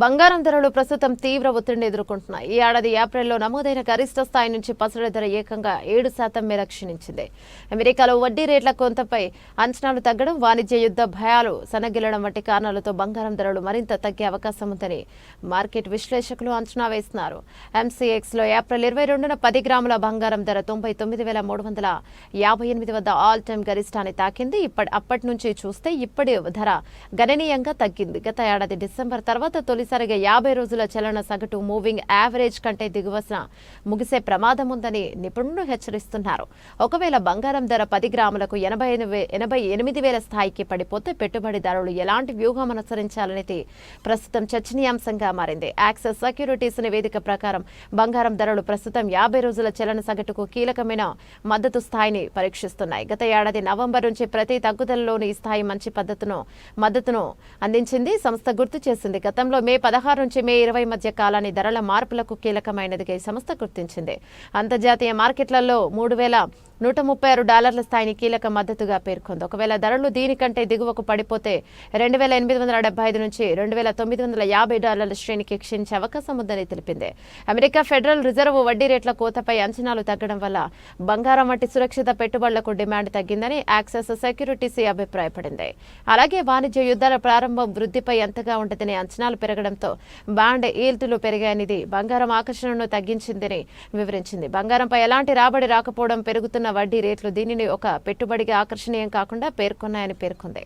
బంగారం ధరలు ప్రస్తుతం తీవ్ర ఒత్తిడిని ఎదుర్కొంటున్నాయి. ఈ ఏడాది ఏప్రిల్లో నమోదైన గరిష్ట స్థాయి నుంచి పసడి ధర ఏకంగా ఏడు శాతం మేర క్షీణించింది. అమెరికాలో వడ్డీ రేట్ల కొంతపై అంచనాలు తగ్గడం వాణిజ్య యుద్ధ భయాలు సన్నగిల్లడం వంటి కారణాలతో బంగారం ధరలు మరింత తగ్గే అవకాశం ఉందని మార్కెట్ విశ్లేషకులు అంచనా వేస్తున్నారు. ఎంసీఎక్స్లో ఏప్రిల్ ఇరవై రెండున పది గ్రాముల బంగారం ధర తొంభై తొమ్మిది వేల మూడు వందల యాభై ఎనిమిది వద్ద ఆల్ టైమ్ గరిష్టాన్ని తాకింది. ఇప్పటి అప్పటి నుంచి చూస్తే ఇప్పటి ధర గణనీయంగా తగ్గింది. గత ఏడాది డిసెంబర్ తర్వాత తొలిసారిగా యాభై రోజుల చలన సగటు మూవింగ్ యావరేజ్ కంటే దిగువన ముగిసే ప్రమాదం ఉందని నిపుణులు హెచ్చరిస్తున్నారు. ఒకవేళ బంగారం ధర పది గ్రాములకు ఎనభై ఎనిమిది- ఎనభై ఎనిమిది వేల స్థాయికి పడిపోతే పెట్టుబడిదారులు ఎలాంటి వ్యూహం అనుసరించాలనేది ప్రస్తుతం చర్చనీయాంశంగా మారింది. యాక్సెస్ సెక్యూరిటీస్ నివేదిక ప్రకారం బంగారం ధరలు ప్రస్తుతం యాభై రోజుల చలన సగటుకు కీలకమైన మద్దతు స్థాయిని పరీక్షిస్తున్నాయి. గత ఏడాది నవంబర్ నుంచి ప్రతి తగ్గుదలలోని ఈ స్థాయి మంచి పద్ధతును మద్దతును అందించింది సంస్థ గుర్తు చేసింది. గతంలో మే పదహారు నుంచి మే ఇరవై మధ్య కాలాన్ని ధరల మార్పులకు కీలకమైనదిగా ఈ సంస్థ గుర్తించింది. అంతర్జాతీయ మార్కెట్లలో మూడు వేల నూట ముప్పై ఆరు డాలర్ల స్థాయిని కీలక మద్దతుగా పేర్కొంది. ఒకవేళ ధరలు దీనికంటే దిగువకు పడిపోతే రెండు వేల ఎనిమిది వందల డెబ్బై ఐదు నుంచి రెండు వేల తొమ్మిది వందల యాభై డాలర్ల శ్రేణికి క్షీణించే అవకాశం ఉందని తెలిపింది. అమెరికా ఫెడరల్ రిజర్వ్ వడ్డీ రేట్ల కోతపై అంచనాలు తగ్గడం వల్ల బంగారం వంటి సురక్షిత పెట్టుబడులకు డిమాండ్ తగ్గిందని యాక్సెస్ సెక్యూరిటీస్ అభిప్రాయపడింది. అలాగే వాణిజ్య యుద్ధాల ప్రారంభం వృద్ధిపై ఎంతగా ఉండదని అంచనాలు పెరగడంతో బాండ్ ఈల్టులు పెరిగాయనిది బంగారం ఆకర్షణను తగ్గించిందని వివరించింది. బంగారంపై ఎలాంటి రాబడి రాకపోవడం పెరుగుతున్న వడ్డీ రేట్లు దీనిని ఒక పెట్టుబడిగా ఆకర్షణీయం కాకుండా పేర్కొన్నాయని పేర్కొంది.